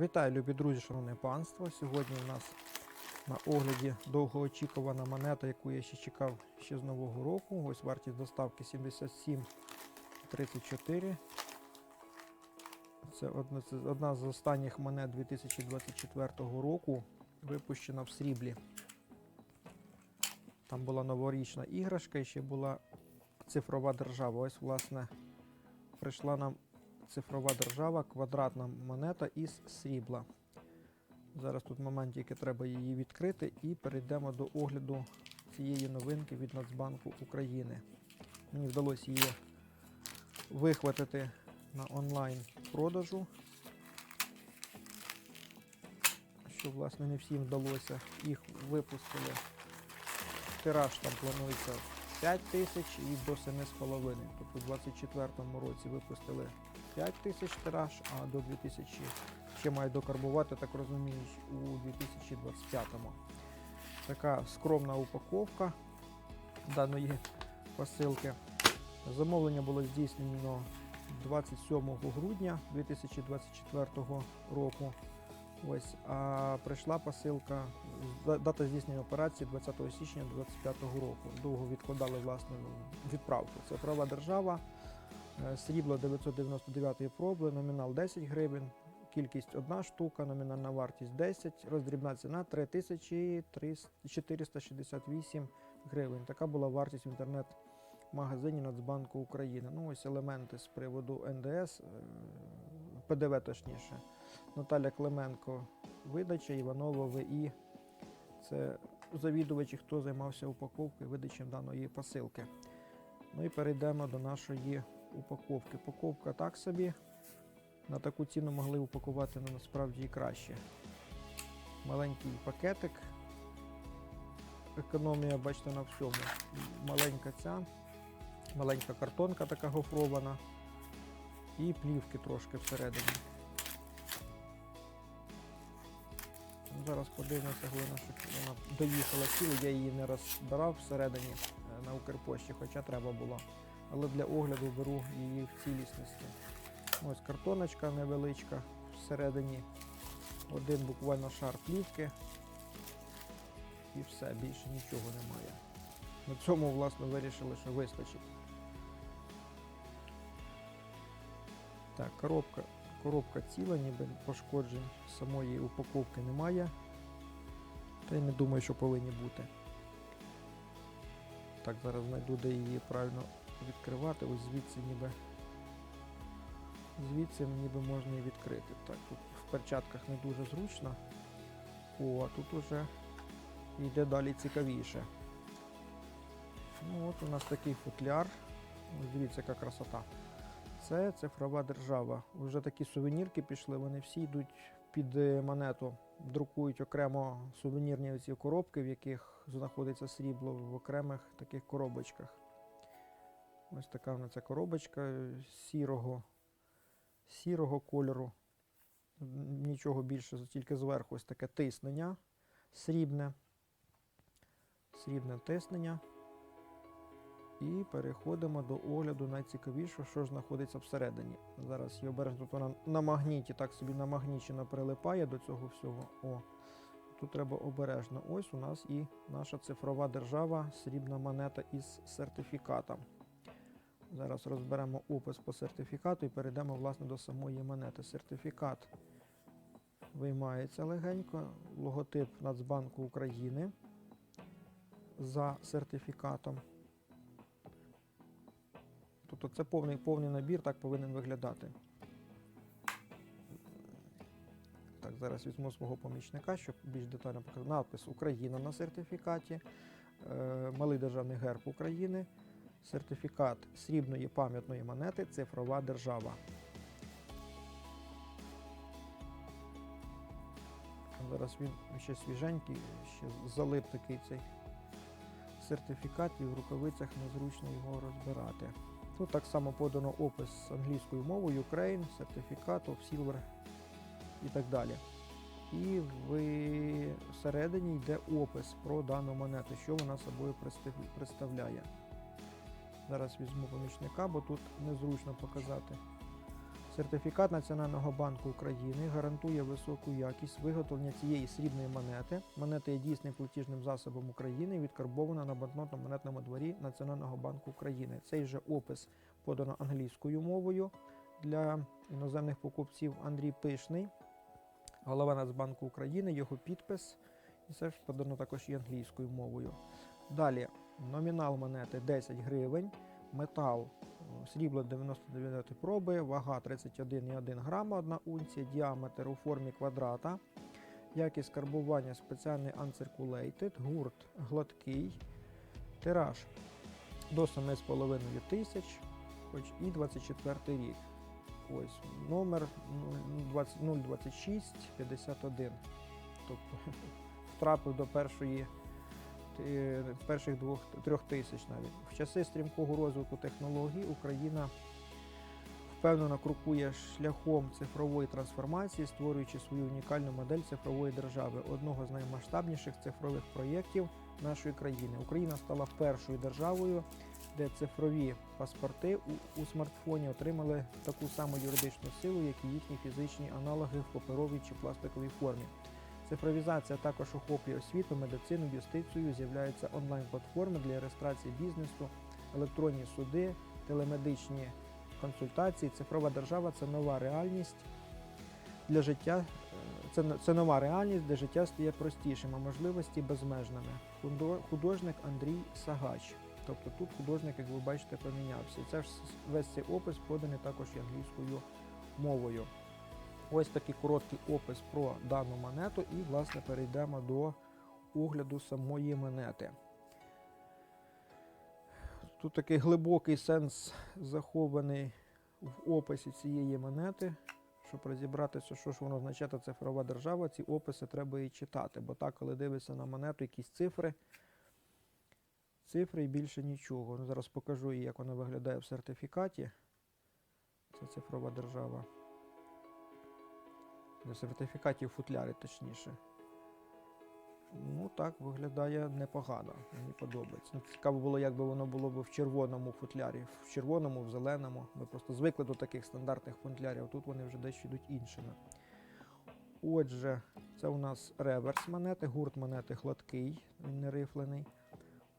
Вітаю, любі друзі, шановне панство. Сьогодні у нас на огляді довгоочікувана монета, яку я ще чекав ще з Нового року. Ось вартість доставки 77,34. Це одна, з останніх монет 2024 року, випущена в сріблі. Там була новорічна іграшка і ще була цифрова держава. Ось, власне, прийшла нам цифрова держава, квадратна монета із срібла. Зараз тут момент, тільки треба її відкрити, і перейдемо до огляду цієї новинки від Нацбанку України. Мені вдалося її вихватити на онлайн продажу. Що, власне, не всім вдалося. Їх випустили. Тираж там планується 5 тисяч і до 7,5. Тобто у 2024 році випустили 5 тисяч тираж, а до 2000 ще мають докарбувати, так розумію, у 2025-му. Така скромна упаковка даної посилки. Замовлення було здійснено 27 грудня 2024 року. Ось, а прийшла посилка, дата здійснення операції 20 січня 2025 року. Довго відкладали власне відправку. Це права держава. Е, Срібло 999 проби, номінал 10 гривень, кількість одна штука, номінальна вартість 10, роздрібна ціна 3468 гривень. Така була вартість в інтернет-магазині Нацбанку України. Ну ось елементи з приводу НДС, е, ПДВ точніше. Наталя Клименко, видача, Іванова ВІ. Це завідувачі, хто займався упаковкою, видачем даної посилки. Ну і перейдемо до нашої упаковки. Упаковка так собі. На таку ціну могли упакувати ну, насправді і краще. Маленький пакетик. Економія, бачите, на всьому. Маленька ця, маленька картонка така гофрована. І плівки трошки всередині. Ну, Зараз подивимося, головне, щоб вона доїхала цілу, я її не розбирав всередині е, на Укрпошті, хоча треба було. Але для огляду беру її в цілісності. Ось картоночка невеличка всередині. Один буквально шар плівки. І все, більше нічого немає. На цьому, власне, вирішили, що вистачить. Так, коробка, коробка ціла, ніби пошкоджень самої упаковки немає. Та й не думаю, що повинні бути. Так, зараз знайду, де її правильно відкривати. Ось звідси ніби. Звідси ніби можна і відкрити. Так, тут в перчатках не дуже зручно. О, а тут уже йде далі цікавіше. Ну от у нас такий футляр. Ось Дивіться, яка красота. Це цифрова держава. Вже такі сувенірки пішли, вони всі йдуть під е, монету. Друкують окремо сувенірні ці коробки, в яких знаходиться срібло в окремих таких коробочках. Ось така вона ця коробочка сірого, сірого кольору. Нічого більше, тільки зверху ось таке тиснення срібне. Срібне тиснення. І переходимо до огляду найцікавішого, що ж знаходиться всередині. Зараз я обережно тут вона на магніті, так собі намагнічено прилипає до цього всього. О, тут треба обережно. Ось у нас і наша цифрова держава, срібна монета із сертифікатом. Зараз розберемо опис по сертифікату і перейдемо власне до самої монети. Сертифікат виймається легенько, логотип Нацбанку України за сертифікатом. Тобто це повний, повний набір, так повинен виглядати. Так, зараз візьму свого помічника, щоб більш детально показати. Надпис Україна на сертифікаті, е, малий державний герб України, сертифікат срібної пам'ятної монети, цифрова держава. Зараз він ще свіженький, ще залип такий цей сертифікат і в рукавицях незручно його розбирати. Тут так само подано опис з англійською мовою Ukraine, сертифікат of Silver і так далі. І всередині йде опис про дану монету, що вона собою представляє. Зараз візьму помічника, бо тут незручно показати Сертифікат Національного банку України гарантує високу якість виготовлення цієї срібної монети. Монета є дійсним платіжним засобом України, відкарбована на банкнотно-монетному дворі Національного банку України. Цей же опис подано англійською мовою для іноземних покупців Андрій Пишний, голова Нацбанку України, його підпис. І це ж подано також і англійською мовою. Далі номінал монети 10 гривень, метал срібло 99 проби, вага 31,1 грама 1 унція, діаметр у формі квадрата, якість карбування спеціальний uncirculated, гурт гладкий, тираж до 7,5 тисяч, хоч і 24 рік. Ось номер 020 026 51. Тобто втрапив до першої перших двох трьох тисяч навіть. В часи стрімкого розвитку технологій Україна впевнено крокує шляхом цифрової трансформації, створюючи свою унікальну модель цифрової держави, одного з наймасштабніших цифрових проєктів нашої країни. Україна стала першою державою, де цифрові паспорти у, у смартфоні отримали таку саму юридичну силу, як і їхні фізичні аналоги в паперовій чи пластиковій формі. Цифровізація також охоплює освіту, медицину, юстицію, з'являються онлайн-платформи для реєстрації бізнесу, електронні суди, телемедичні консультації. Цифрова держава це нова реальність для життя. е, Це, це нова реальність, де життя стає простішим, а можливості безмежними. Худо- Художник Андрій Сагач. Тобто тут художник, як ви бачите, помінявся. Це ж весь цей опис поданий також англійською мовою. Ось такий короткий опис про дану монету, і, власне, перейдемо до огляду самої монети. Тут такий глибокий сенс захований в описі цієї монети. Щоб розібратися, що ж воно означає та цифрова держава, ці описи треба і читати. Бо так, коли дивишся на монету, якісь цифри, цифри і більше нічого. Ну, зараз покажу, як вона виглядає в сертифікаті. Це цифрова держава. На сертифікаті в футлярі, точніше. Ну так, виглядає непогано. Мені подобається. Ну, цікаво було, як би воно було б в червоному футлярі. В червоному, в зеленому. Ми просто звикли до таких стандартних футлярів, тут вони вже дещо йдуть іншими. Отже, це у нас реверс монети, гурт монети гладкий, він не рифлений.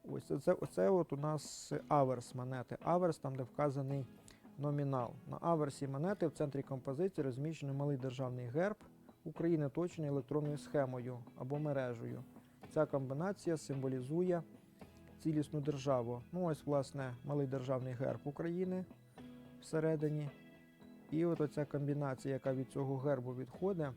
Ось це, оце от у нас аверс монети. Аверс, там, де вказаний номінал. На аверсі монети в центрі композиції розміщений малий державний герб України, точений електронною схемою або мережею. Ця комбінація символізує цілісну державу. Ну, ось, власне, малий державний герб України всередині. І от оця комбінація, яка від цього гербу відходить,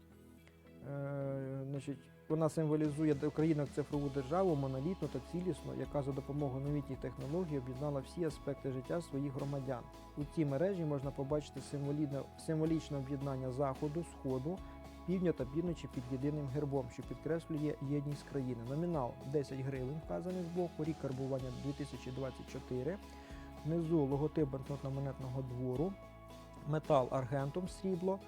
е, значить, вона символізує Україну як цифрову державу, монолітну та цілісну, яка за допомогою новітніх технологій об'єднала всі аспекти життя своїх громадян. У цій мережі можна побачити символічне об'єднання заходу, сходу, півдня та півночі під єдиним гербом, що підкреслює єдність країни. Номінал 10 гривень, вказаний збоку, рік карбування 2024. Внизу логотип банкнотно-монетного двору, метал аргентум срібло,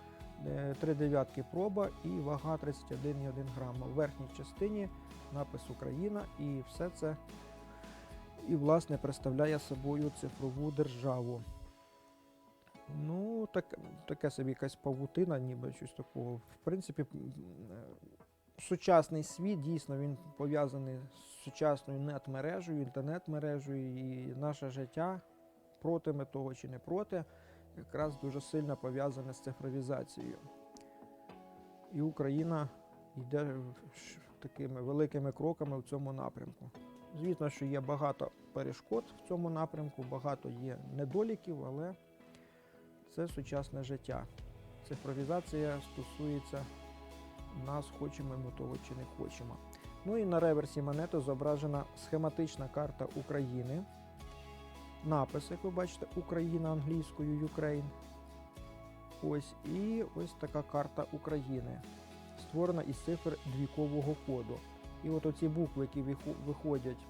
е, три дев'ятки проба і вага 31,1 грама. В верхній частині напис Україна і все це і, власне, представляє собою цифрову державу. Ну, так, таке собі якась павутина, ніби щось такого. В принципі, е, сучасний світ дійсно він пов'язаний з сучасною нет-мережею, інтернет-мережею, і наше життя проти ми того чи не проти, якраз дуже сильно пов'язане з цифровізацією. І Україна йде такими великими кроками в цьому напрямку. Звісно, що є багато перешкод в цьому напрямку, багато є недоліків, але це сучасне життя. Цифровізація стосується нас, хочемо ми того чи не хочемо. Ну і на реверсі монети зображена схематична карта України. Напис, як ви бачите, Україна англійською Ukraine. Ось і ось така карта України, створена із цифр двійкового коду. І от оці букви, які виходять,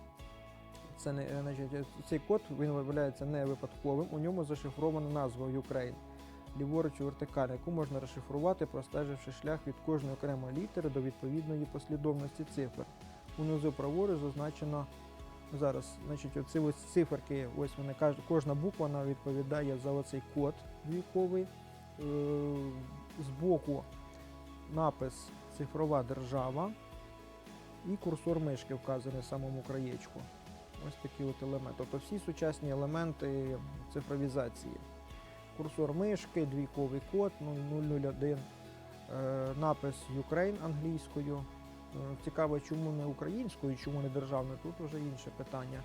це не е, значить, цей код він виявляється не випадковим. У ньому зашифрована назва Ukraine ліворуч вертикальна, яку можна розшифрувати, простеживши шлях від кожної окремої літери до відповідної послідовності цифр. Унизу праворуч зазначено зараз, значить, оці ось циферки, ось вони кожна буква вона відповідає за оцей код двійковий, е, збоку напис Цифрова держава і курсор мишки вказаний в самому краєчку. Ось такий от елемент. Тобто всі сучасні елементи цифровізації. Курсор мишки, двійковий код 001, е, напис Ukraine англійською. Е, Цікаво, чому не українською, чому не державною, тут вже інше питання.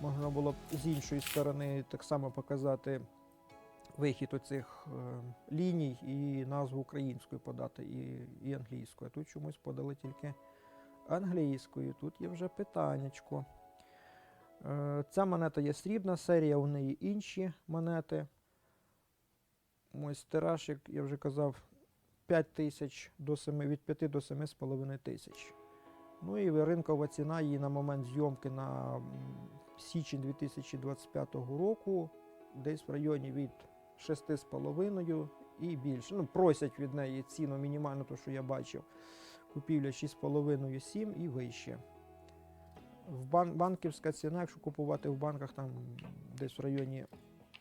Можна було б з іншої сторони так само показати вихід оцих е, ліній і назву українською подати і, і англійською. Тут чомусь подали тільки англійською. Тут є вже питаннячко. Е, Ця монета є срібна, серія у неї інші монети. Ось тираж, як я вже казав, 5 тисяч до 7, від 5 до 7,5 тисяч. Ну і ринкова ціна її на момент зйомки на січень 2025 року десь в районі від 6,5 і більше. Ну, просять від неї ціну мінімальну, то що я бачив. Купівля 6,5-7 і вище. В бан- банківська ціна, якщо купувати в банках, там десь в районі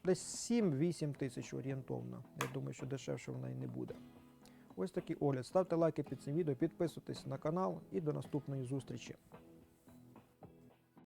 десь 7-8 тисяч орієнтовно. Я думаю, що дешевше вона і не буде. Ось такий огляд. Ставте лайки під цим відео, підписуйтесь на канал і до наступної зустрічі.